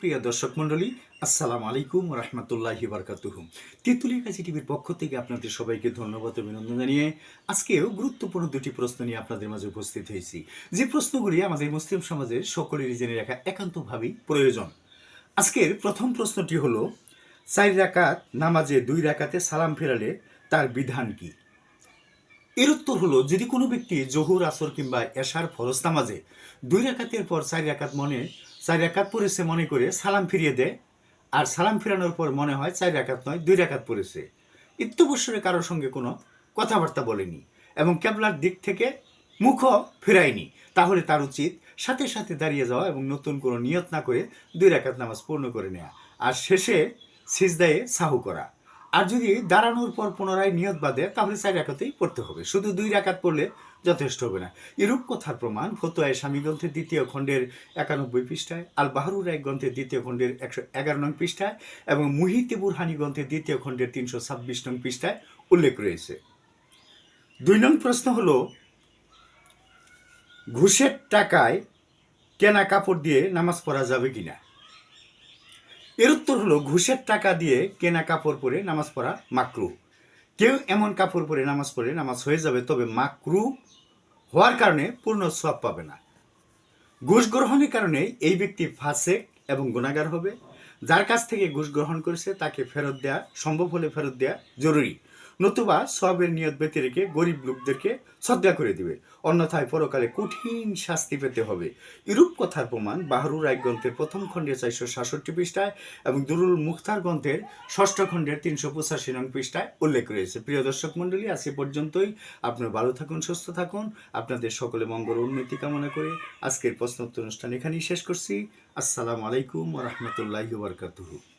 প্রিয় দর্শক মণ্ডলী, আসসালামু আলাইকুম রহমতুল্লাহি বারকাতুহু। তেঁতুলিয়া কাছে টিভির পক্ষ থেকে আপনাদের সবাইকে ধন্যবাদ অভিনন্দন জানিয়ে আজকেও গুরুত্বপূর্ণ দুটি প্রশ্ন নিয়ে আপনাদের মাঝে উপস্থিত হয়েছি। যে প্রশ্নগুলি আমাদের মুসলিম সমাজের সকলেরই জেনে রাখা একান্তভাবেই প্রয়োজন। আজকের প্রথম প্রশ্নটি হলো, চার রাকাত নামাজে দুই রাকাতে সালাম ফেরালে তার বিধান কি? এর উত্তর হলো, যদি কোনো ব্যক্তি জহুর আসর কিংবা এশার ফরজ নামাজে দুই রাকাতের পর চার রাকাত মনে চার রাকাত পড়েছে মনে করে সালাম ফিরিয়ে দেয় আর সালাম ফিরানোর পর মনে হয় চার রাকাত নয়, দুই রাকাত পড়েছে। ইত্যবসরে কারোর সঙ্গে কোনো কথাবার্তা বলেনি এবং ক্যাবলার দিক থেকে মুখও ফেরায়নি। তাহলে তার উচিত সাথে সাথে দাঁড়িয়ে যাওয়া এবং নতুন কোনো নিয়ত না করে দুই রাকাত নামাজ পূর্ণ করে নেওয়া আর শেষে সিজদায়ে সাহু করা। আর যদি দাঁড়ানোর পর পুনরায় নিয়ত বাঁধে তাহলে চার রাকাতেই পড়তে হবে। শুধু দুই রাকাত পড়লে যথেষ্ট হবে না। এরূপ কথার প্রমাণ ফতোয়ায় স্বামী গ্রন্থের দ্বিতীয় খণ্ডের একানব্বই পৃষ্ঠায় আল বাহারুর এক গ্রন্থের দ্বিতীয় খণ্ডের একশো এগারো নং পৃষ্ঠায় এবং মুহিতে বুরহানি গ্রন্থের দ্বিতীয় খণ্ডের তিনশো ছাব্বিশ নং পৃষ্ঠায় উল্লেখ রয়েছে। দুই নং প্রশ্ন হলো, ঘুষের টাকায় কেনা কাপড় দিয়ে নামাজ পড়া যাবে কিনা? এর উত্তর হলো, ঘুষের টাকা দিয়ে কেনা কাপড় পরে নামাজ পড়া মাকরু কেউ এমন কাপড় পরে নামাজ পড়ে, নামাজ হয়ে যাবে, তবে মাকরু হওয়ার কারণে পূর্ণ সব পাবে না। ঘুষ গ্রহণের কারণে এই ব্যক্তি ফাঁসে এবং গুণাগার হবে। যার কাছ থেকে ঘুষ গ্রহণ করেছে, তাকে ফেরত দেওয়া সম্ভব হলে ফেরত দেওয়া জরুরি। নতুবা সবের নিয়ত ব্যতি রেখে গরিব লোকদেরকে শ্রদ্ধা করে দিবে। অন্যথায় পরকালে কঠিন শাস্তি পেতে হবে। ইরূপ কথার প্রমাণ বাহরুর এক গ্রন্থের প্রথম খণ্ডে চারশো সাতষট্টি পৃষ্ঠায় এবং দুরুল মুখতার গ্রন্থের ষষ্ঠ খণ্ডের তিনশো পঁচাশি নং পৃষ্ঠায় উল্লেখ রয়েছে। প্রিয় দর্শক মণ্ডলী, আজ পর্যন্তই। আপনার ভালো থাকুন, সুস্থ থাকুন। আপনাদের সকলে মঙ্গল উন্নতি কামনা করে আজকের প্রশ্নোত্তর অনুষ্ঠান এখানেই শেষ করছি। আসসালামু আলাইকুম রহমতুল্লাহি বারকাতুহু।